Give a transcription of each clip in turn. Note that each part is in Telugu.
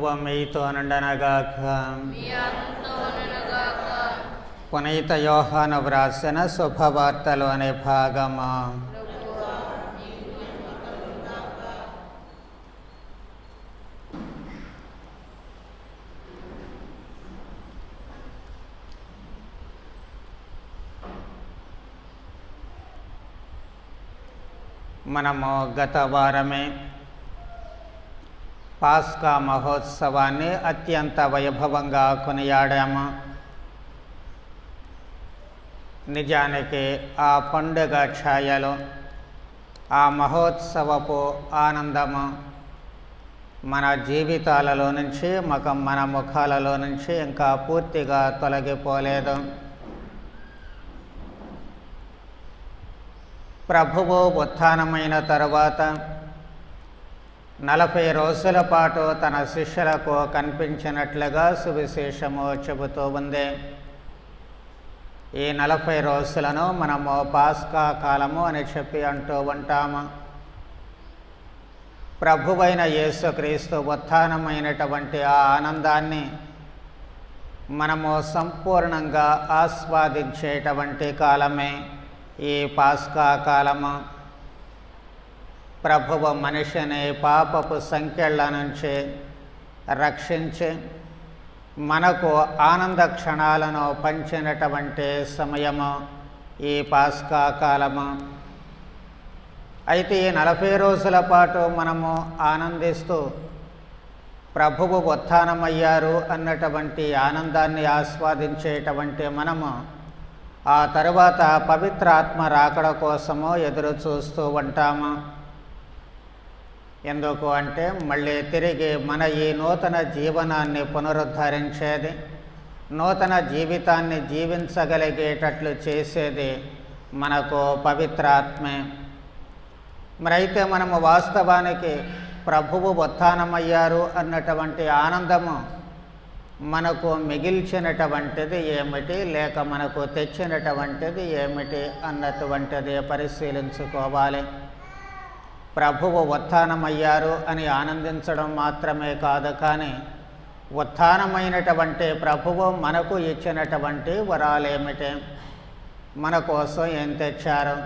ప్రభువు మీతో నుండనగాక పునీత యోహాను వ్రాసిన శుభవార్తలు అనే భాగము మనము గత వారమే పాస్కా మహోత్సవాన్ని అత్యంత వైభవంగా కొనియాడాము. నిజానికి ఆ పండుగ ఛాయలు ఆ మహోత్సవపు ఆనందము మన జీవితాలలో నుంచి మక మన ముఖాలలో నుంచి ఇంకా పూర్తిగా తొలగిపోలేదు. ప్రభువు ఉత్థానమైన తరువాత నలభై రోజుల పాటు తన శిష్యులకు కనిపించినట్లుగా సువిశేషము చెబుతూ ఉంది. ఈ నలభై రోజులను మనము పాస్కా కాలము అని చెప్పి అంటూ ఉంటాము ప్రభువైన యేసుక్రీస్తు ఉత్థానమైనటువంటి ఆ ఆనందాన్ని మనము సంపూర్ణంగా ఆస్వాదించేటువంటి కాలమే ఈ పాస్కా కాలము. ప్రభువు మనిషిని పాపపు సంఖ్యల నుంచి రక్షించి మనకు ఆనంద క్షణాలను పంచినటువంటి సమయము ఈ పాస్కా కాలము. అయితే ఈ నలభై రోజుల పాటు మనము ఆనందిస్తూ ప్రభువు ఉత్థానమయ్యారు అన్నటువంటి ఆనందాన్ని ఆస్వాదించేటువంటి మనము ఆ తరువాత పవిత్ర ఆత్మ రాకడ కోసము ఎదురు చూస్తూ ఉంటాము. ఎందుకు అంటే మళ్ళీ తిరిగి మన ఈ నూతన జీవనాన్ని పునరుద్ధరించేది నూతన జీవితాన్ని జీవించగలిగేటట్లు చేసేది మనకు పవిత్రాత్మే. మరి అయితే మనము వాస్తవానికి ప్రభువు ఉత్థానమయ్యారు అన్నటువంటి ఆనందము మనకు మిగిల్చినటువంటిది ఏమిటి లేక మనకు తెచ్చినటువంటిది ఏమిటి అన్నటువంటిది పరిశీలించుకోవాలి. ప్రభువు ఉత్థానమయ్యారు అని ఆనందించడం మాత్రమే కాదు కానీ ఉత్థానమైనటువంటి ప్రభువు మనకు ఇచ్చినటువంటి వరాలేమిటి? మన కోసం ఏం తెచ్చారు?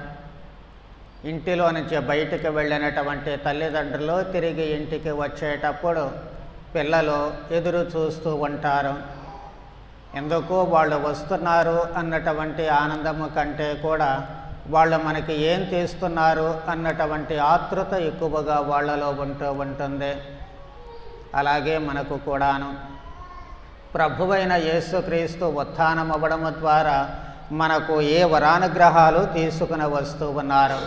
ఇంటిలో నుంచి బయటికి వెళ్ళినటువంటి తల్లిదండ్రులు తిరిగి ఇంటికి వచ్చేటప్పుడు పిల్లలు ఎదురు చూస్తూ ఉంటారు. ఎందుకు వాళ్ళు వస్తున్నారు అన్నటువంటి ఆనందము కంటే కూడా వాళ్ళు మనకి ఏం తీస్తున్నారు అన్నటువంటి ఆతృత ఎక్కువగా వాళ్ళలో ఉంటూ ఉంటుంది. అలాగే మనకు కూడాను ప్రభువైన యేసుక్రీస్తు ఉత్థానం అవ్వడము ద్వారా మనకు ఏ వరానుగ్రహాలు తీసుకుని వస్తూ ఉన్నారు.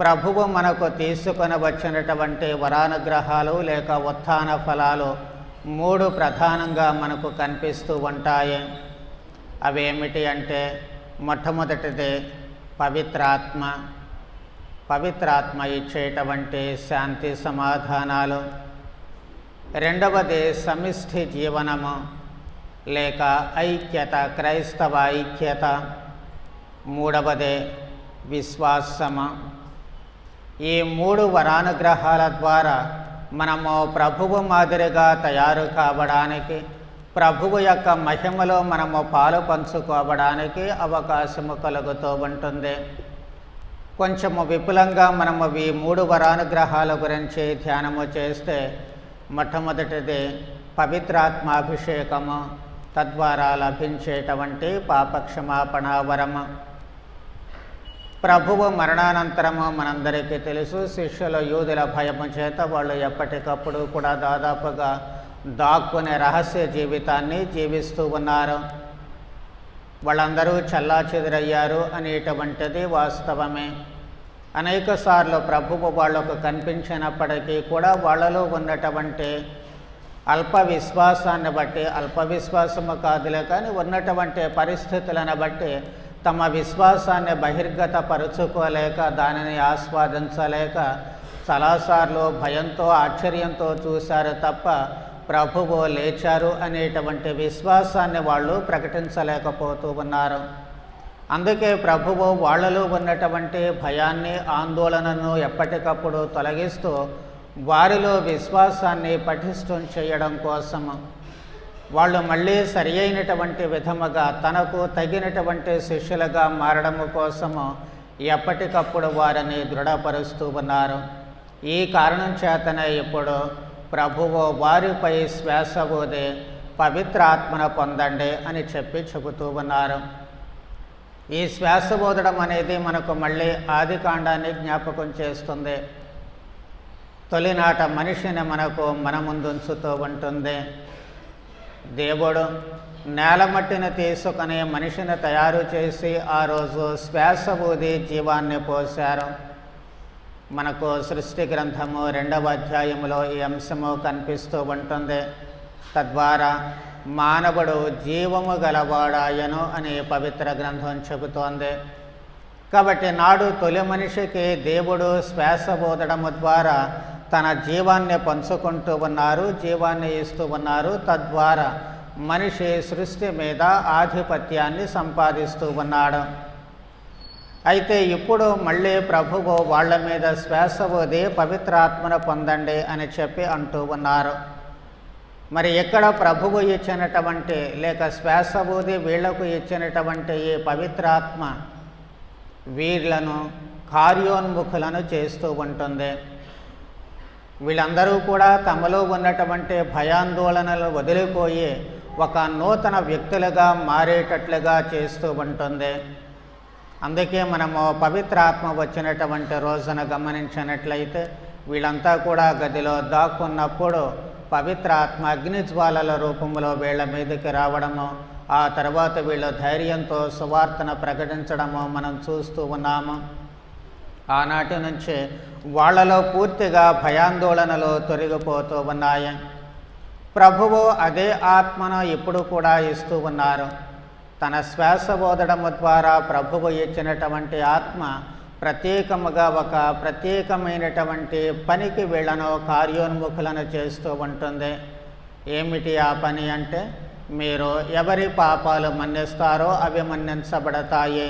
ప్రభువు మనకు తీసుకుని వచ్చినటువంటి వరానుగ్రహాలు లేక ఉత్థాన ఫలాలు మూడు ప్రధానంగా మనకు కనిపిస్తూ ఉంటాయి. అవేమిటి అంటే మొట్టమొదటిది పవిత్రాత్మ. పవిత్రాత్మ ఇచ్చేటువంటి శాంతి సమాధానాలు. రెండవది సమిష్టి జీవనము లేక ఐక్యత క్రైస్తవ ఐక్యత. మూడవది విశ్వాసము. ఈ మూడు వరానుగ్రహాల ద్వారా మనము ప్రభువు మాదిరిగా తయారు కావడానికి ప్రభువు యొక్క మహిమలో మనము పాలు పంచుకోవడానికి అవకాశము కలుగుతూ ఉంటుంది. కొంచెము విపులంగా మనము ఈ మూడు వరానుగ్రహాల గురించి ధ్యానము చేస్తే మొట్టమొదటిది పవిత్రాత్మాభిషేకము తద్వారా లభించేటువంటి పాపక్షమాపణ వరము. ప్రభువు మరణానంతరము మనందరికీ తెలుసు శిష్యుల యూదుల భయము చేత వాళ్ళు ఎప్పటికప్పుడు కూడా దాదాపుగా దాక్కునే రహస్య జీవితాన్ని జీవిస్తూ ఉన్నారు. వాళ్ళందరూ చల్లా చెదురయ్యారు అనేటువంటిది వాస్తవమే. అనేక సార్లు ప్రభువు వాళ్ళకు కనిపించినప్పటికీ కూడా వాళ్ళలో ఉన్నటువంటి అల్ప విశ్వాసాన్ని బట్టి అల్ప విశ్వాసము కాదులే కానీ ఉన్నటువంటి పరిస్థితులను బట్టి తమ విశ్వాసాన్ని బహిర్గతపరుచుకోలేక దానిని ఆస్వాదించలేక చాలాసార్లు భయంతో ఆశ్చర్యంతో చూశారు తప్ప ప్రభువు లేచారు అనేటువంటి విశ్వాసాన్ని వాళ్ళు ప్రకటించలేకపోతూ ఉన్నారు. అందుకే ప్రభువు వాళ్ళలో ఉన్నటువంటి భయాన్ని ఆందోళనను ఎప్పటికప్పుడు తొలగిస్తూ వారిలో విశ్వాసాన్ని పటిష్టం చేయడం కోసము వాళ్ళు మళ్ళీ సరి అయినటువంటి విధముగా తనకు తగినటువంటి శిష్యులుగా మారడము కోసము ఎప్పటికప్పుడు వారిని దృఢపరుస్తూ ఉన్నారు. ఈ కారణం చేతనే ఇప్పుడు ప్రభువు వారిపై శ్వాస ఊది పవిత్రాత్మను పొందండి అని చెప్పి చెబుతూ ఉన్నారు. ఈ శ్వాస ఊదడం అనేది మనకు మళ్ళీ ఆది కాండాన్ని జ్ఞాపకం చేస్తుంది. తొలినాట మనిషిని మనకు మన ముందుంచుతూ ఉంటుంది. దేవుడు నేలమట్టిని తీసుకుని మనిషిని తయారు చేసి ఆ రోజు శ్వాస ఊది జీవాన్ని పోశారు. మనకు సృష్టి గ్రంథము రెండవ అధ్యాయములో ఈ అంశము కనిపిస్తూ ఉంటుంది. తద్వారా మానవుడు జీవము గలవాడాయను అని పవిత్ర గ్రంథం చెబుతోంది. కాబట్టి నాడు తొలి మనిషికి దేవుడు శ్వాస బోధడము ద్వారా తన జీవాన్ని పంచుకుంటూ ఉన్నారు జీవాన్ని ఇస్తూ ఉన్నారు. తద్వారా మనిషి సృష్టి మీద ఆధిపత్యాన్ని సంపాదిస్తూ ఉన్నాడు. అయితే ఇప్పుడు మళ్ళీ ప్రభువు వాళ్ళ మీద శ్వాస ఊది పవిత్రాత్మను పొందండి అని చెప్పి అంటూ ఉన్నారు. మరి ఇక్కడ ప్రభువు ఇచ్చినటువంటి లేక శ్వాస ఊది వీళ్ళకు ఇచ్చినటువంటి ఈ పవిత్రాత్మ వీళ్ళను కార్యోన్ముఖులను చేస్తూ ఉంటుంది. వీళ్ళందరూ కూడా తమలో ఉన్నటువంటి భయాందోళనలు వదిలిపోయి ఒక నూతన వ్యక్తులుగా మారేటట్లుగా చేస్తూ ఉంటుంది. అందుకే మనము పవిత్రాత్మ వచ్చినటువంటి రోజున గమనించినట్లయితే వీళ్ళంతా కూడా గదిలో దాక్కున్నప్పుడు పవిత్రాత్మ అగ్నిజ్వాలల రూపంలో వీళ్ళ మీదకి రావడము ఆ తర్వాత వీళ్ళు ధైర్యంతో సువార్తను ప్రకటించడము మనం చూస్తూ ఉన్నాము. ఆనాటి నుంచి వాళ్ళలో పూర్తిగా భయాందోళనలు తొలగిపోతూ ఉన్నాయి. ప్రభువు అదే ఆత్మను ఇప్పుడు కూడా ఇస్తూ ఉన్నారు. తన శ్వాస బోధడము ద్వారా ప్రభువు ఇచ్చినటువంటి ఆత్మ ప్రత్యేకముగా ఒక ప్రత్యేకమైనటువంటి పనికి వీళ్ళను కార్యోన్ముఖులను చేస్తూ ఉంటుంది. ఏమిటి ఆ పని అంటే మీరు ఎవరి పాపాలు మన్నిస్తారో అవి మన్నించబడతాయి.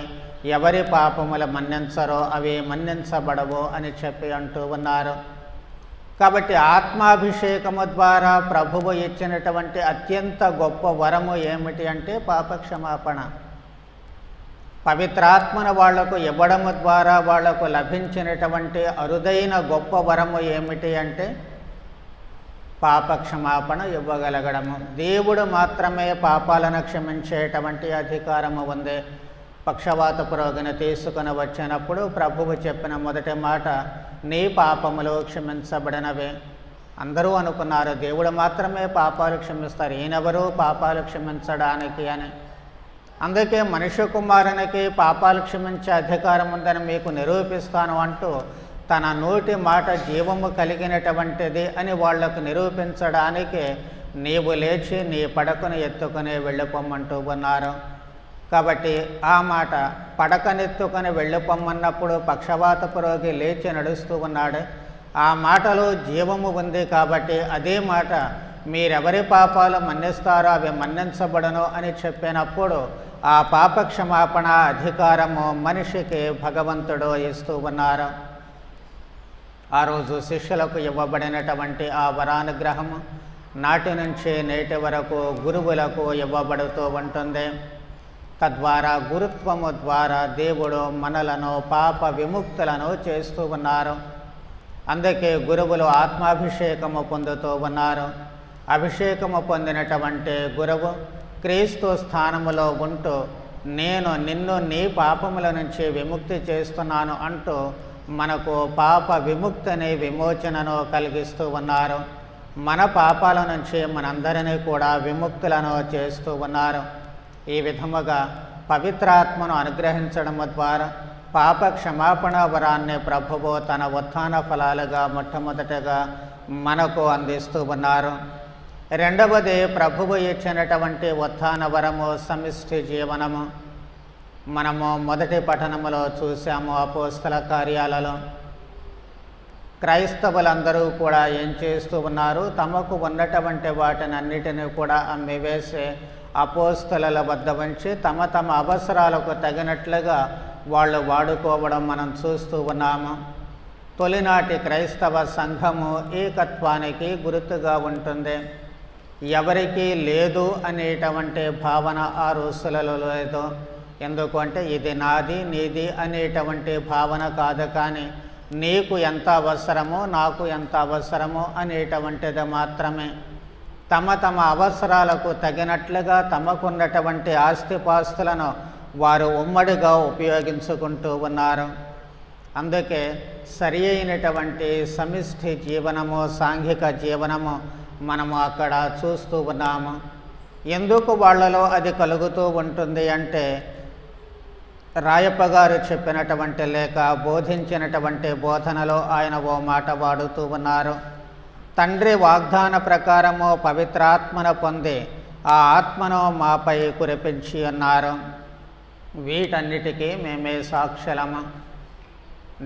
ఎవరి పాపములు మన్నించరో అవి మన్నించబడవు అని చెప్పి అంటూ ఉన్నారు. కాబట్టి ఆత్మాభిషేకము ద్వారా ప్రభువు ఇచ్చినటువంటి అత్యంత గొప్ప వరము ఏమిటి అంటే పాపక్షమాపణ. పవిత్రాత్మను వాళ్ళకు ఇవ్వడము ద్వారా వాళ్ళకు లభించినటువంటి అరుదైన గొప్ప వరము ఏమిటి అంటే పాపక్షమాపణ ఇవ్వగలగడము. దేవుడు మాత్రమే పాపాలను క్షమించేటువంటి అధికారము ఉంది. పక్షవాత పురోగన తీసుకుని వచ్చినప్పుడు ప్రభువు చెప్పిన మొదటి మాట నీ పాపములు క్షమించబడినవే. అందరూ అనుకున్నారు దేవుడు మాత్రమే పాపాలు క్షమిస్తారు. ఈయనెవరూ? పాపాలు క్షమించడానికి అని. అందుకే మనుష్య కుమారునికి పాపాలు క్షమించే అధికారం ఉందని మీకు నిరూపిస్తాను అంటూ తన నోటి మాట జీవము కలిగినటువంటిది అని వాళ్ళకు నిరూపించడానికి నీవు లేచి నీ పడకను ఎత్తుకుని వెళ్ళిపోమ్మంటూ ఉన్నారు. కాబట్టి ఆ మాట పడకనెత్తుకొని వెళ్ళిపోమ్మన్నప్పుడు పక్షవాతపు రోగి లేచి నడుస్తూ ఉన్నాడు. ఆ మాటలో జీవము ఉంది కాబట్టి అదే మాట మీరెవరి పాపాలు మన్నిస్తారో అవి మన్నించబడను అని చెప్పినప్పుడు ఆ పాప క్షమాపణ అధికారము మనిషికి భగవంతుడు ఇస్తూ ఉన్నారు. ఆ రోజు శిష్యులకు ఇవ్వబడినటువంటి ఆ వరానుగ్రహము నాటి నుంచి నేటి వరకు గురువులకు ఇవ్వబడుతూ ఉంటుంది. తద్వారా గురుత్వము ద్వారా దేవుడు మనలను పాప విముక్తులను చేస్తూ ఉన్నారు. అందుకే గురువులు ఆత్మాభిషేకము పొందుతూ ఉన్నారు. అభిషేకము పొందినటువంటి గురువు క్రీస్తు స్థానములో ఉంటూ నేను నిన్ను నీ పాపముల నుంచి విముక్తి చేస్తున్నాను అంటూ మనకు పాప విముక్తిని విమోచనను కలిగిస్తూ ఉన్నారు. మన పాపాల నుంచి మనందరినీ కూడా విముక్తులను చేస్తూ ఉన్నారు. ఈ విధముగా పవిత్రాత్మను అనుగ్రహించడం ద్వారా పాప క్షమాపణ వరాన్ని ప్రభువు తన ఉత్థాన ఫలాలుగా మొట్టమొదటగా మనకు అందిస్తూ ఉన్నారు. రెండవది ప్రభువు ఇచ్చినటువంటి ఉత్థాన వరము సమిష్టి జీవనము. మనము మొదటి పఠనములో చూసాము అపోస్తల కార్యాలలో. క్రైస్తవులందరూ కూడా ఏం చేస్తూ ఉన్నారు? తమకు ఉన్నటువంటి వాటిని అన్నిటినీ కూడా అమ్మివేసి అపోస్తల వద్ద ఉంచి తమ తమ అవసరాలకు తగినట్లుగా వాళ్ళు వాడుకోవడం మనం చూస్తూ ఉన్నాము. తొలినాటి క్రైస్తవ సంఘము ఏకత్వానికి గుర్తుగా ఉంటుంది. ఎవరికీ లేదు అనేటువంటి భావన ఆ రోజులలో లేదు. ఎందుకంటే ఇది నాది నీది అనేటువంటి భావన కాదు కానీ నీకు ఎంత అవసరమో నాకు ఎంత అవసరమో అనేటువంటిది మాత్రమే. తమ తమ అవసరాలకు తగినట్లుగా తమకున్నటువంటి ఆస్తిపాస్తులను వారు ఉమ్మడిగా ఉపయోగించుకుంటూ ఉన్నారు. అందుకే సరి అయినటువంటి సమిష్టి జీవనము సాంఘిక జీవనము మనము అక్కడ చూస్తూ ఉన్నాము. ఎందుకు వాళ్ళలో అది కలుగుతూ ఉంటుంది అంటే రాయప్ప గారు చెప్పినటువంటి లేక బోధించినటువంటి బోధనలో ఆయన ఓ మాట వాడుతూ ఉన్నారు. తండ్రి వాగ్దాన ప్రకారము పవిత్రాత్మను పొంది ఆ ఆత్మను మాపై కురిపించి ఉన్నారు వీటన్నిటికీ మేమే సాక్షులము.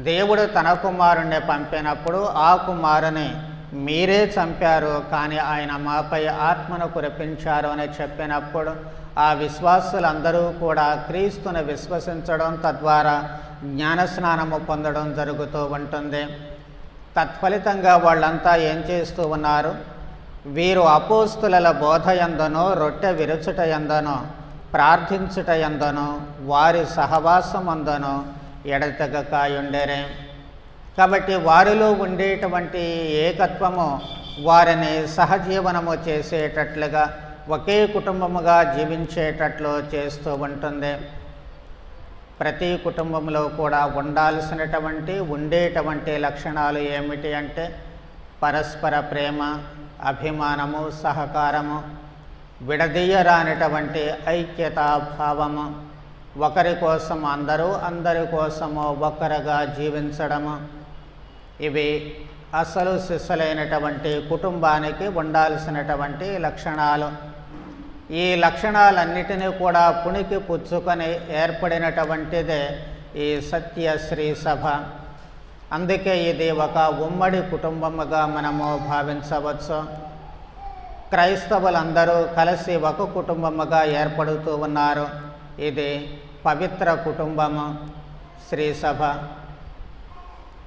దేవుడు తన కుమారుణ్ణి పంపినప్పుడు ఆ కుమారుని మీరే చంపారు కానీ ఆయన మాపై ఆత్మను కురిపించారు అని చెప్పినప్పుడు ఆ విశ్వాసులందరూ కూడా క్రీస్తుని విశ్వసించడం తద్వారా జ్ఞానస్నానము పొందడం జరుగుతూ ఉంటుంది. తత్ఫలితంగా వాళ్ళంతా ఏం చేస్తూ ఉన్నారు? వీరు అపోస్తుల బోధ ఎందనో రొట్టె విరుచుట ఎందనో ప్రార్థించుట ఎందనో వారి సహవాసం అందనో ఎడతెగకాయుండేరే. కాబట్టి వారిలో ఉండేటువంటి ఏకత్వము వారిని సహజీవనము చేసేటట్లుగా ఒకే కుటుంబముగా జీవించేటట్లు చేస్తూ ఉంటుంది. ప్రతి కుటుంబంలో కూడా ఉండాల్సినటువంటి ఉండేటువంటి లక్షణాలు ఏమిటి అంటే పరస్పర ప్రేమ అభిమానము సహకారము విడదీయరానిటువంటి ఐక్యతాభావము ఒకరి కోసం అందరూ అందరి కోసము ఒక్కరుగా జీవించడము. ఇవి అసలు శిస్సులైనటువంటి కుటుంబానికి ఉండాల్సినటువంటి లక్షణాలు. ఈ లక్షణాలన్నిటినీ కూడా పుణికి పుచ్చుకొని ఏర్పడినటువంటిదే ఈ సత్యశ్రీ సభ. అందుకే ఇది ఒక ఉమ్మడి కుటుంబముగా మనము భావించవచ్చు. క్రైస్తవులందరూ కలిసి ఒక కుటుంబముగా ఏర్పడుతూ ఉన్నారు. ఇది పవిత్ర కుటుంబము శ్రీ సభ.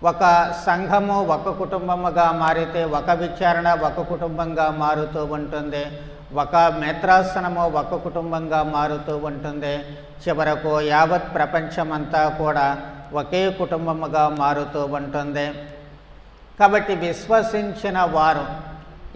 ఒక సంఘము ఒక కుటుంబముగా మారితే ఒక విచారణ ఒక కుటుంబంగా మారుతూ ఉంటుంది. ఒక మేత్రాసనము ఒక కుటుంబంగా మారుతూ ఉంటుంది. చివరకు యావత్ ప్రపంచమంతా కూడా ఒకే కుటుంబముగా మారుతూ ఉంటుంది. కాబట్టి విశ్వసించిన వారు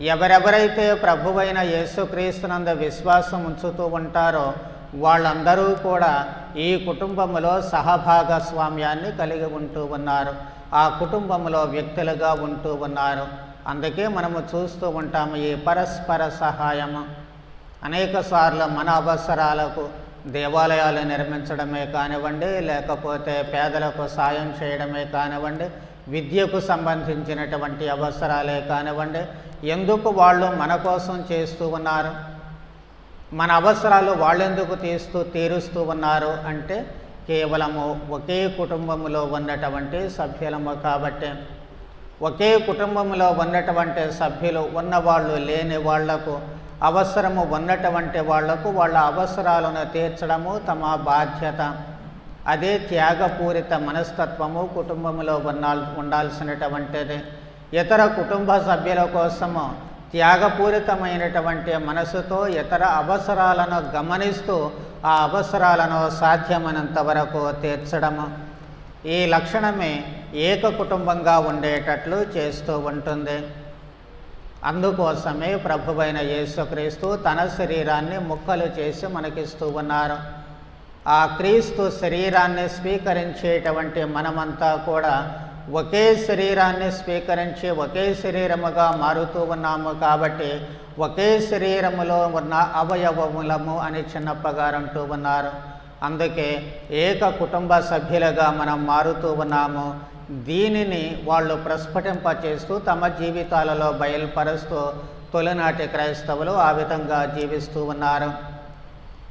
ఎవరెవరైతే ప్రభువైన యేసుక్రీస్తునంద విశ్వాసం ఉంచుతూ ఉంటారో వాళ్ళందరూ కూడా ఈ కుటుంబంలో సహభాగస్వామ్యాన్ని కలిగి ఉంటూ ఉన్నారు. ఆ కుటుంబంలో వ్యక్తులుగా ఉంటూ ఉన్నారు. అందుకే మనము చూస్తూ ఉంటాము ఈ పరస్పర సహాయము. అనేక సార్లు మన అవసరాలకు దేవాలయాలు నిర్మించడమే కానివ్వండి లేకపోతే పేదలకు సాయం చేయడమే కానివ్వండి విద్యకు సంబంధించినటువంటి అవసరాలే కానివ్వండి ఎందుకు వాళ్ళు మన కోసం చేస్తూ ఉన్నారు? మన అవసరాలు వాళ్ళెందుకు తీస్తూ తీరుస్తూ ఉన్నారు అంటే కేవలము ఒకే కుటుంబంలో ఉన్నటువంటి సభ్యులము కాబట్టి. ఒకే కుటుంబంలో ఉన్నటువంటి సభ్యులు ఉన్నవాళ్ళు లేని వాళ్ళకు అవసరము ఉన్నటువంటి వాళ్ళకు వాళ్ళ అవసరాలను తీర్చడము తమ బాధ్యత. అదే త్యాగపూరిత మనస్తత్వము కుటుంబంలో ఉన్నా ఉండాల్సినటువంటిది. ఇతర కుటుంబ సభ్యుల కోసము త్యాగపూరితమైనటువంటి మనసుతో ఇతర అవసరాలను గమనిస్తూ ఆ అవసరాలను సాధ్యమైనంత వరకు తీర్చడము. ఈ లక్షణమే ఏక కుటుంబంగా ఉండేటట్లు చేస్తూ ఉంటుంది. అందుకోసమే ప్రభువైన యేసుక్రీస్తు తన శరీరాన్ని ముక్కలు చేసి మనకిస్తూ ఉన్నారు. ఆ క్రీస్తు శరీరాన్ని స్వీకరించేటువంటి మనమంతా కూడా ఒకే శరీరాన్ని స్వీకరించి ఒకే శరీరముగా మారుతూ ఉన్నాము కాబట్టి ఒకే శరీరములో ఉన్న అవయవములము అని చిన్నప్పగారు అంటూ ఉన్నారు. అందుకే ఏక కుటుంబ సభ్యులుగా మనం మారుతూ ఉన్నాము. దీనిని వాళ్ళు ప్రస్ఫుటింపచేస్తూ తమ జీవితాలలో బయలుపరుస్తూ తొలినాటి క్రైస్తవులు ఆ విధంగా జీవిస్తూ ఉన్నారు.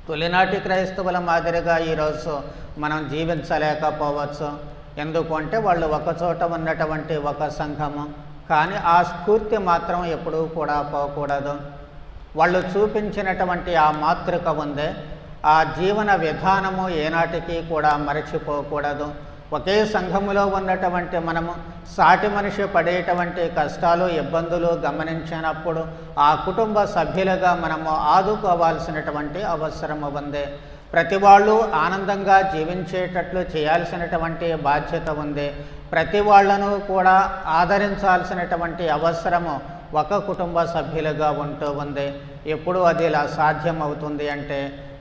తొలినాటి క్రైస్తవుల మాదిరిగా ఈరోజు మనం జీవించలేకపోవచ్చు. ఎందుకంటే వాళ్ళు ఒకచోట ఉన్నటువంటి ఒక సంఘము. కానీ ఆ స్ఫూర్తి మాత్రం ఎప్పుడూ కూడా పోకూడదు. వాళ్ళు చూపించినటువంటి ఆ మాతృక ఉందే. ఆ జీవన విధానము ఏనాటికి కూడా మరచిపోకూడదు. ఒకే సంఘములో ఉన్నటువంటి మనము సాటి మనిషి పడేటువంటి కష్టాలు ఇబ్బందులు గమనించినప్పుడు ఆ కుటుంబ సభ్యులుగా మనము ఆదుకోవాల్సినటువంటి అవసరము ఉంది. ప్రతి వాళ్ళు ఆనందంగా జీవించేటట్లు చేయాల్సినటువంటి బాధ్యత ఉంది. ప్రతి వాళ్ళను కూడా ఆదరించాల్సినటువంటి అవసరము ఒక కుటుంబ సభ్యులుగా ఉంటూ ఉంది. ఎప్పుడు అది ఇలా సాధ్యమవుతుంది అంటే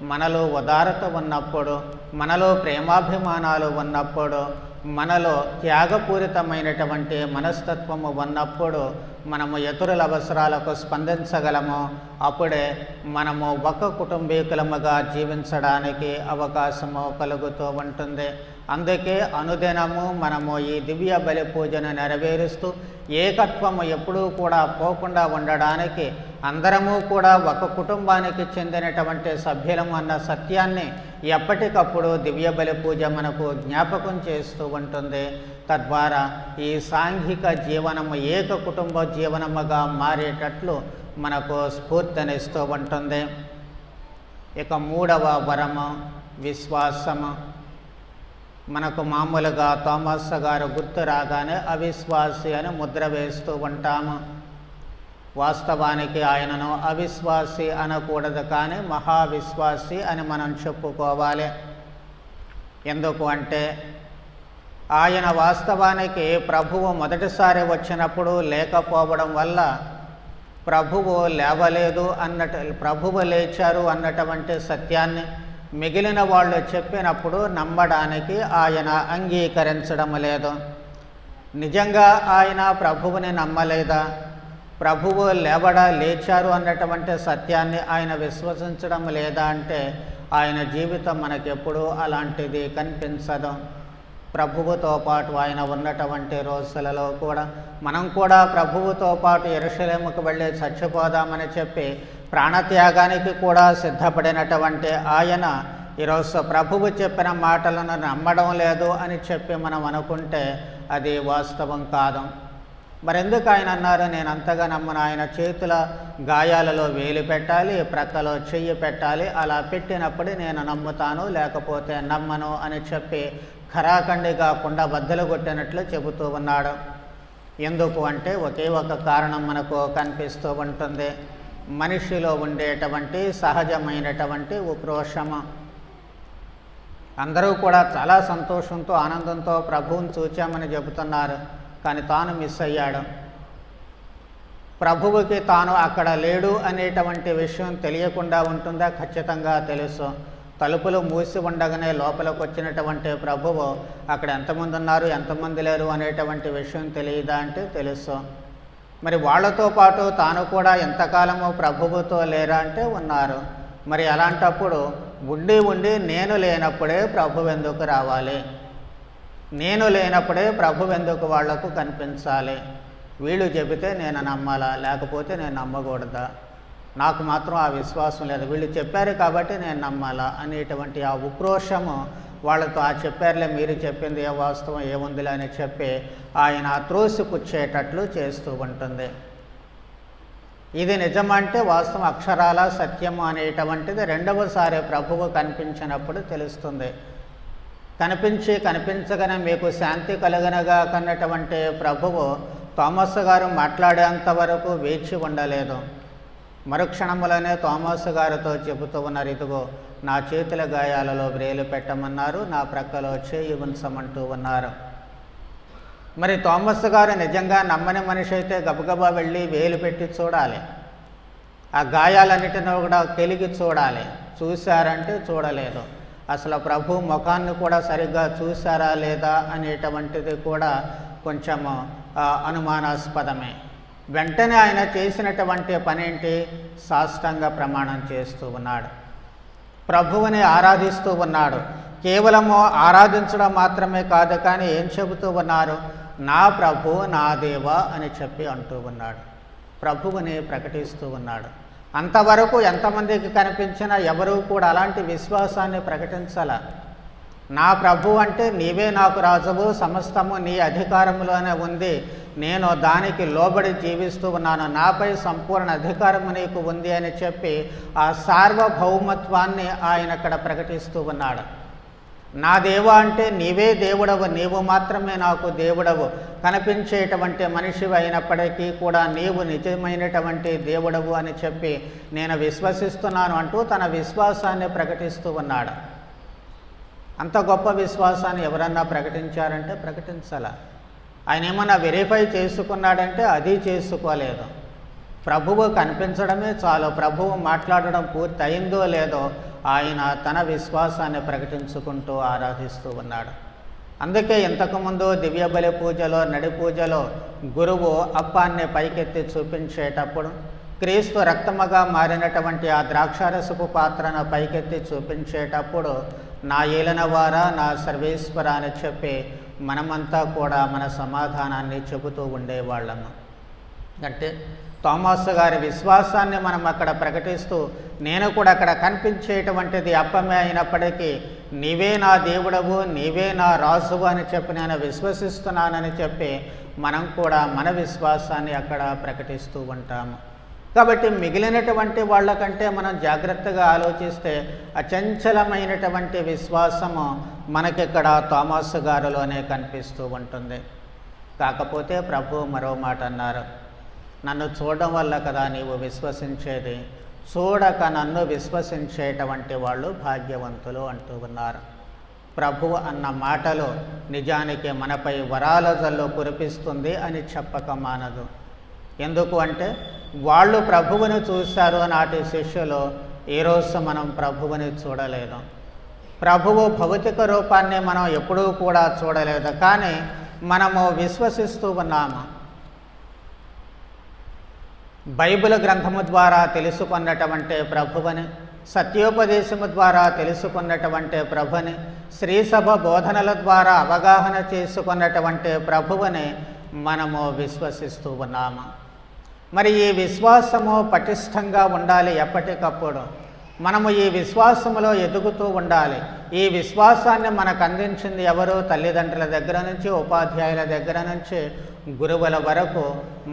మనలో ఉదారత ఉన్నప్పుడు మనలో ప్రేమాభిమానాలు ఉన్నప్పుడు మనలో త్యాగపూరితమైనటువంటి మనస్తత్వము ఉన్నప్పుడు మనము ఇతరుల అవసరాలకు స్పందించగలము. అప్పుడే మనము ఒక కుటుంబీకులముగా జీవించడానికి అవకాశము కలుగుతూ ఉంటుంది. అందుకే అనుదినము మనము ఈ దివ్య బలి పూజను నెరవేరుస్తూ ఏకత్వము ఎప్పుడూ కూడా పోకుండా ఉండడానికి అందరము కూడా ఒక కుటుంబానికి చెందినటువంటి సభ్యులము అన్న సత్యాన్ని ఎప్పటికప్పుడు దివ్య బలి పూజ మనకు జ్ఞాపకం చేస్తూ ఉంటుంది. తద్వారా ఈ సాంఘిక జీవనము ఏక కుటుంబ జీవనముగా మారేటట్లు మనకు స్ఫూర్తినిస్తూ ఉంటుంది. ఇక మూడవ వరము విశ్వాసము. మనకు మామూలుగా థామస్ గారు గుర్తు రాగానే అవిశ్వాసి అని ముద్ర వేస్తూ ఉంటాము. వాస్తవానికి ఆయనను అవిశ్వాసి అనకూడదు కానీ మహావిశ్వాసి అని మనం చెప్పుకోవాలి. ఎందుకు అంటే ఆయన వాస్తవానికి ప్రభువు మొదటిసారి వచ్చినప్పుడు లేకపోవడం వల్ల ప్రభువు లేవలేదు అన్నట ప్రభువు లేచారు అన్నటువంటి సత్యాన్ని మిగిలిన వాళ్ళు చెప్పినప్పుడు నమ్మడానికి ఆయన అంగీకరించడం లేదు. నిజంగా ఆయన ప్రభువుని నమ్మలేదా? ప్రభువు లేవడా లేచారు అన్నటువంటి సత్యాన్ని ఆయన విశ్వసించడం లేదా అంటే ఆయన జీవితం మనకెప్పుడూ అలాంటిది కనిపించదు. ప్రభువుతో పాటు ఆయన ఉన్నటువంటి రోజులలో కూడా మనం కూడా ప్రభువుతో పాటు ఎరుషలేముకు వెళ్ళి చచ్చిపోదామని చెప్పి ప్రాణత్యాగానికి కూడా సిద్ధపడినటువంటి ఆయన ఈరోజు ప్రభువు చెప్పిన మాటలను నమ్మడం లేదు అని చెప్పి మనం అనుకుంటే అది వాస్తవం కాదు. మరెందుకు ఆయన అన్నారు? నేను అంతగా నమ్మను. ఆయన చేతుల గాయాలలో వేలు పెట్టాలి ప్రక్కలో చెయ్యి పెట్టాలి. అలా పెట్టినప్పుడు నేను నమ్ముతాను లేకపోతే నమ్మను అని చెప్పి ఖరాఖండి కాకుండా బద్దలు కొట్టినట్లు చెబుతూ ఉన్నాడు. ఎందుకు అంటే ఒకే ఒక కారణం మనకు కనిపిస్తూ ఉంటుంది. మనిషిలో ఉండేటువంటి సహజమైనటువంటి ఉక్రోషము. అందరూ కూడా చాలా సంతోషంతో ఆనందంతో ప్రభువుని చూచామని చెబుతున్నారు. కానీ తాను మిస్ అయ్యాడు. ప్రభువుకి తాను అక్కడ లేడు అనేటువంటి విషయం తెలియకుండా ఉంటుందా? ఖచ్చితంగా తెలుసు. తలుపులు మూసి ఉండగానే లోపలికి వచ్చినటువంటి ప్రభువు అక్కడ ఎంతమంది ఉన్నారు ఎంతమంది లేరు? అనేటువంటి విషయం తెలియదా అంటే తెలుసు. మరి వాళ్ళతో పాటు తాను కూడా ఎంతకాలము ప్రభువుతో లేరా అంటే ఉన్నారు. మరి అలాంటప్పుడు ఉండి ఉండి నేను లేనప్పుడే ప్రభు ఎందుకు రావాలి? నేను లేనప్పుడే ప్రభు ఎందుకు వాళ్ళకు కనిపించాలి? వీళ్ళు చెబితే నేను నమ్మాలా? లేకపోతే నేను నమ్మకూడదా? నాకు మాత్రం ఆ విశ్వాసం లేదు. వీళ్ళు చెప్పారు కాబట్టి నేను నమ్మాలా అనేటువంటి ఆ ఉక్రోషము వాళ్ళతో ఆ చెప్పారులే మీరు చెప్పింది ఏ వాస్తవం ఏముందిలే అని చెప్పి ఆయన త్రోసిపుచ్చేటట్లు చేస్తూ ఉంటుంది. ఇది నిజమంటే వాస్తవం అక్షరాల సత్యము అనేటువంటిది రెండవసారి ప్రభువు కనిపించినప్పుడు తెలుస్తుంది. కనిపించి కనిపించగానే మీకు శాంతి కలగనగా కన్నటువంటి ప్రభువు థామస్ గారు మాట్లాడేంత వరకు వేచి ఉండలేదు. మరుక్షణములనే థామస్ గారితో చెబుతూ ఉన్నారు ఇదిగో నా చేతుల గాయాలలో బ్రేలు పెట్టమన్నారు నా ప్రక్కలో చేయి ఉంచమంటూ ఉన్నారు. మరి థామస్ గారు నిజంగా నమ్మని మనిషి అయితే గబగబా వెళ్ళి వేలు పెట్టి చూడాలి. ఆ గాయాలన్నిటిని కూడా తెలిగి చూడాలి. చూశారంటే చూడలేదు. అసలు ప్రభు ముఖాన్ని కూడా సరిగ్గా చూశారా లేదా అనేటువంటిది కూడా కొంచెము అనుమానాస్పదమే. వెంటనే ఆయన చేసినటువంటి పనేంటి? సాష్టంగా ప్రమాణం చేస్తూ ఉన్నాడు. ప్రభువుని ఆరాధిస్తూ ఉన్నాడు. కేవలము ఆరాధించడం మాత్రమే కాదు కానీ ఏం చెబుతూ ఉన్నారు? నా ప్రభు నా దేవ అని చెప్పి అంటూ ఉన్నాడు. ప్రభువుని ప్రకటిస్తూ ఉన్నాడు. అంతవరకు ఎంతమందికి కనిపించినా ఎవరూ కూడా అలాంటి విశ్వాసాన్ని ప్రకటించాల. నా ప్రభు అంటే నీవే నాకు రాజువు సమస్తము నీ అధికారంలోనే ఉంది. నేను దానికి లోబడి జీవిస్తూ ఉన్నాను. నాపై సంపూర్ణ అధికారం నీకు ఉంది అని చెప్పి ఆ సార్వభౌమత్వాన్ని ఆయన అక్కడ ప్రకటిస్తూ ఉన్నాడు. నా దేవా అంటే నీవే దేవుడవు నీవు మాత్రమే నాకు దేవుడవు. కనిపించేటువంటి మనిషివి అయినప్పటికీ కూడా నీవు నిజమైనటువంటి దేవుడవు అని చెప్పి నేను విశ్వసిస్తున్నాను అంటూ తన విశ్వాసాన్ని ప్రకటిస్తూ ఉన్నాడు. అంత గొప్ప విశ్వాసాన్ని ఎవరన్నా ప్రకటించారంటే ప్రకటించాల. ఆయన ఏమన్నా వెరిఫై చేసుకున్నాడంటే అది చేసుకోలేదు. ప్రభువు కనిపించడమే చాలు. ప్రభువు మాట్లాడడం పూర్తి అయిందో లేదో ఆయన తన విశ్వాసాన్ని ప్రకటించుకుంటూ ఆరాధిస్తూ ఉన్నాడు. అందుకే ఇంతకుముందు దివ్య బలి పూజలో నడి పూజలో గురువు అప్పాన్ని పైకెత్తి చూపించేటప్పుడు క్రీస్తు రక్తముగా మారినటువంటి ఆ ద్రాక్షారసపు పాత్రను పైకెత్తి చూపించేటప్పుడు నా ఏలన వారా నా సర్వేశ్వర అని చెప్పి మనమంతా కూడా మన సమాధానాన్ని చెబుతూ ఉండేవాళ్ళము. అంటే థామస్ గారి విశ్వాసాన్ని మనం అక్కడ ప్రకటిస్తూ నేను కూడా అక్కడ కనిపించేటువంటిది అప్పమే అయినప్పటికీ నీవే నా దేవుడవు నీవే నా రాజువు అని చెప్పి నేను విశ్వసిస్తున్నానని చెప్పి మనం కూడా మన విశ్వాసాన్ని అక్కడ ప్రకటిస్తూ ఉంటాము. కాబట్టి మిగిలినటువంటి వాళ్ళకంటే మనం జాగ్రత్తగా ఆలోచిస్తే అచంచలమైనటువంటి విశ్వాసము మనకిక్కడ థామస్ గారిలోనే కనిపిస్తూ ఉంటుంది. కాకపోతే ప్రభు మరో మాట అన్నారు. నన్ను చూడడం వల్ల కదా నీవు విశ్వసించేది? చూడక నన్ను విశ్వసించేటువంటి వాళ్ళు భాగ్యవంతులు అంటూ ఉన్నారు. ప్రభువు అన్న మాటలు నిజానికి మనపై వరాల జల్లు కురిపిస్తుంది అని చెప్పక మానదు. ఎందుకు అంటే వాళ్ళు ప్రభువుని చూశారు నాటి శిష్యులు ఈరోజు మనం ప్రభువుని చూడలేదు. ప్రభువు భౌతిక రూపాన్ని మనం ఎప్పుడూ కూడా చూడలేదు. కానీ మనము విశ్వసిస్తూ ఉన్నాము. బైబిల్ గ్రంథము ద్వారా తెలుసుకున్నటువంటి ప్రభువని సత్యోపదేశము ద్వారా తెలుసుకున్నటువంటి ప్రభుని శ్రీసభ బోధనల ద్వారా అవగాహన చేసుకున్నటువంటి ప్రభువుని మనము విశ్వసిస్తూ ఉన్నాము. మరి ఈ విశ్వాసము పటిష్టంగా ఉండాలి ఎప్పటికప్పుడు? మనము ఈ విశ్వాసములో ఎదుగుతూ ఉండాలి. ఈ విశ్వాసాన్ని మనకు అందించింది ఎవరు తల్లిదండ్రుల దగ్గర నుంచి ఉపాధ్యాయుల దగ్గర నుంచి గురువుల వరకు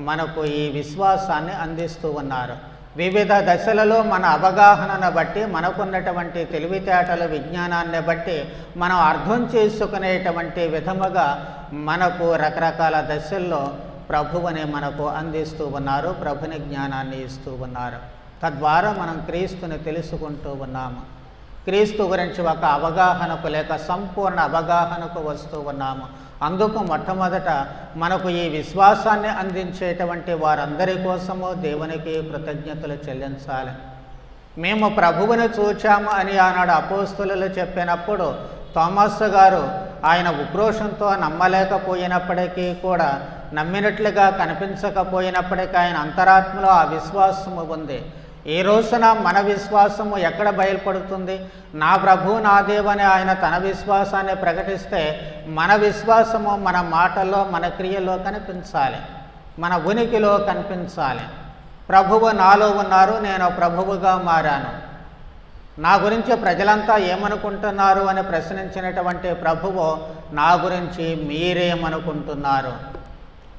మనకు ఈ విశ్వాసాన్ని అందిస్తూ ఉన్నారు. వివిధ దశలలో మన అవగాహనను బట్టి మనకున్నటువంటి తెలివితేటల విజ్ఞానాన్ని బట్టి మనం అర్థం చేసుకునేటువంటి విధముగా మనకు రకరకాల దశల్లో ప్రభువుని మనకు అందిస్తూ ఉన్నారు ప్రభుని జ్ఞానాన్ని ఇస్తూ ఉన్నారు. తద్వారా మనం క్రీస్తుని తెలుసుకుంటూ ఉన్నాము. క్రీస్తు గురించి ఒక అవగాహనకు లేక సంపూర్ణ అవగాహనకు వస్తూ ఉన్నాము. అందుకు మొట్టమొదట మనకు ఈ విశ్వాసాన్ని అందించేటువంటి వారందరి కోసము దేవునికి కృతజ్ఞతలు చెల్లించాలి. మేము ప్రభువుని చూచాము అని ఆనాడు అపోస్తులు చెప్పినప్పుడు థామస్ గారు ఆయన ఉక్రోషంతో నమ్మలేకపోయినప్పటికీ కూడా నమ్మినట్లుగా కనిపించకపోయినప్పటికీ ఆయన అంతరాత్మలో ఆ విశ్వాసము ఉంది. ఈ రోజున మన విశ్వాసము ఎక్కడ బయలుపడుతుంది? నా ప్రభు నా దేవని ఆయన తన విశ్వాసాన్ని ప్రకటిస్తే మన విశ్వాసము మన మాటల్లో మన క్రియలో కనిపించాలి. మన ఉనికిలో కనిపించాలి. ప్రభువు నాలో ఉన్నారు నేను ప్రభువుగా మారాను. నా గురించి ప్రజలంతా ఏమనుకుంటున్నారు అని ప్రశ్నించినటువంటి ప్రభువు నా గురించి మీరేమనుకుంటున్నారు?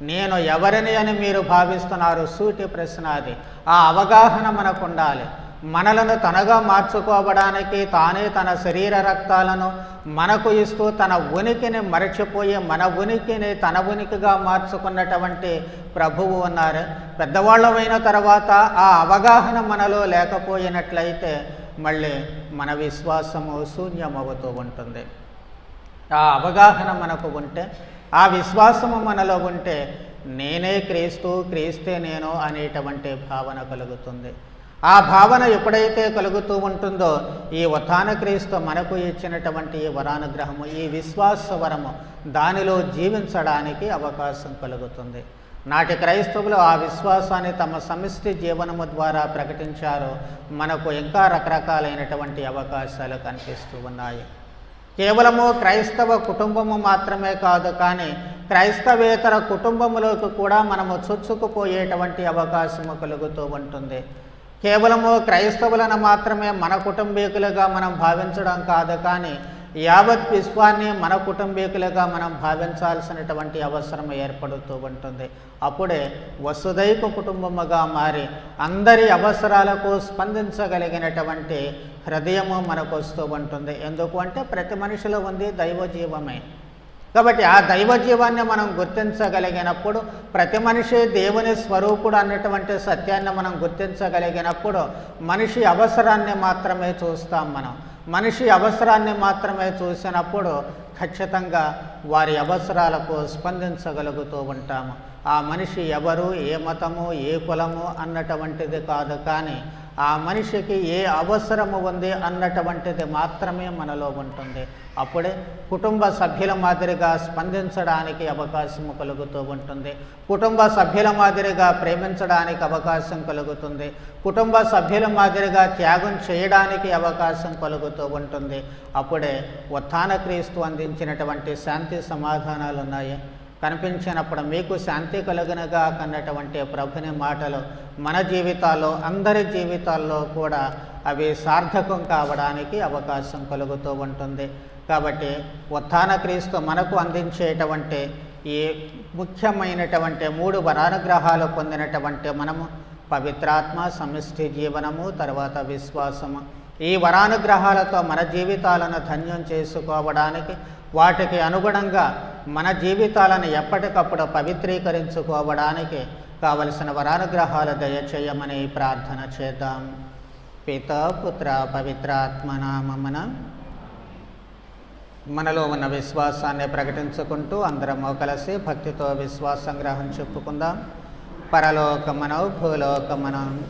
నేను ఎవరిని అని మీరు భావిస్తున్నారు? సూటి ప్రశ్న అది. ఆ అవగాహన మనకు ఉండాలి. మనలను తనగా మార్చుకోవడానికి తానే తన శరీర రక్తాలను మనకు ఇస్తూ తన ఉనికిని మరచిపోయి మన ఉనికిని తన ఉనికిగా మార్చుకున్నటువంటి ప్రభువు ఉన్నారు. పెద్దవాళ్ళమైన తర్వాత ఆ అవగాహన మనలో లేకపోయినట్లయితే మళ్ళీ మన విశ్వాసము శూన్యమవుతూ ఉంటుంది. ఆ అవగాహన మనకు ఉంటే ఆ విశ్వాసము మనలో ఉంటే నేనే క్రీస్తు క్రీస్తే నేను అనేటువంటి భావన కలుగుతుంది. ఆ భావన ఎప్పుడైతే కలుగుతూ ఉంటుందో ఈ ఉత్థాన క్రీస్తు మనకు ఇచ్చినటువంటి ఈ వరానుగ్రహము ఈ విశ్వాస వరము దానిలో జీవించడానికి అవకాశం కలుగుతుంది. నాటి క్రైస్తవులు ఆ విశ్వాసాన్ని తమ సమిష్టి జీవనము ద్వారా ప్రకటించారు. మనకు ఇంకా రకరకాలైనటువంటి అవకాశాలు కనిపిస్తూ ఉన్నాయి. కేవలము క్రైస్తవ కుటుంబము మాత్రమే కాదు కానీ క్రైస్తవేతర కుటుంబములోకి కూడా మనము చొచ్చుకుపోయేటువంటి అవకాశము కలుగుతూ ఉంటుంది. కేవలము క్రైస్తవులను మాత్రమే మన కుటుంబీకులుగా మనం భావించడం కాదు కానీ యావత్ విశ్వాన్ని మన కుటుంబీకులుగా మనం భావించాల్సినటువంటి అవసరం ఏర్పడుతూ ఉంటుంది. అప్పుడే వసుదైక కుటుంబముగా మారి అందరి అవసరాలకు స్పందించగలిగినటువంటి హృదయము మనకు వస్తూ ఉంటుంది. ఎందుకు అంటే ప్రతి మనిషిలో ఉంది దైవ జీవమే కాబట్టి ఆ దైవ జీవాన్ని మనం గుర్తించగలిగినప్పుడు ప్రతి మనిషి దేవుని స్వరూపుడు అన్నటువంటి సత్యాన్ని మనం గుర్తించగలిగినప్పుడు మనిషి అవసరాన్ని మాత్రమే చూస్తాం మనం. మనిషి అవసరాన్ని మాత్రమే చూసినప్పుడు ఖచ్చితంగా వారి అవసరాలకు స్పందించగలుగుతూ ఉంటాము. ఆ మనిషి ఎవరు ఏ మతము ఏ కులము అన్నటువంటిది కాదు కానీ ఆ మనిషికి ఏ అవసరము ఉంది అన్నటువంటిది మాత్రమే మనలో ఉంటుంది. అప్పుడే కుటుంబ సభ్యుల మాదిరిగా స్పందించడానికి అవకాశం కలుగుతూ ఉంటుంది. కుటుంబ సభ్యుల మాదిరిగా ప్రేమించడానికి అవకాశం కలుగుతుంది. కుటుంబ సభ్యుల మాదిరిగా త్యాగం చేయడానికి అవకాశం కలుగుతూ ఉంటుంది. అప్పుడే ఉత్థాన క్రీస్తు అందించినటువంటి శాంతి సమాధానాలు ఉన్నాయి కనిపించినప్పుడు మీకు శాంతి కలుగునగా కన్నటువంటి ప్రభుని మాటలు మన జీవితాల్లో అందరి జీవితాల్లో కూడా అవి సార్థకం కావడానికి అవకాశం కలుగుతూ ఉంటుంది. కాబట్టి ఉత్థాన క్రీస్తు మనకు అందించేటువంటి ఈ ముఖ్యమైనటువంటి మూడు వరానుగ్రహాలు పొందినటువంటి మనము పవిత్రాత్మ సమిష్టి జీవనము తర్వాత విశ్వాసము. ఈ వరానుగ్రహాలతో మన జీవితాలను ధన్యం చేసుకోవడానికి వాటికి అనుగుణంగా మన జీవితాలను ఎప్పటికప్పుడు పవిత్రీకరించుకోవడానికి కావలసిన వరానుగ్రహాలు దయచేయమని ప్రార్థన చేద్దాం. పిత పుత్ర పవిత్రాత్మనామమున మనలో ఉన్న విశ్వాసాన్ని ప్రకటించుకుంటూ అందరము కలిసి భక్తితో విశ్వాస సంగ్రహం చెప్పుకుందాం. పరలోకమనౌ భూలోకమనం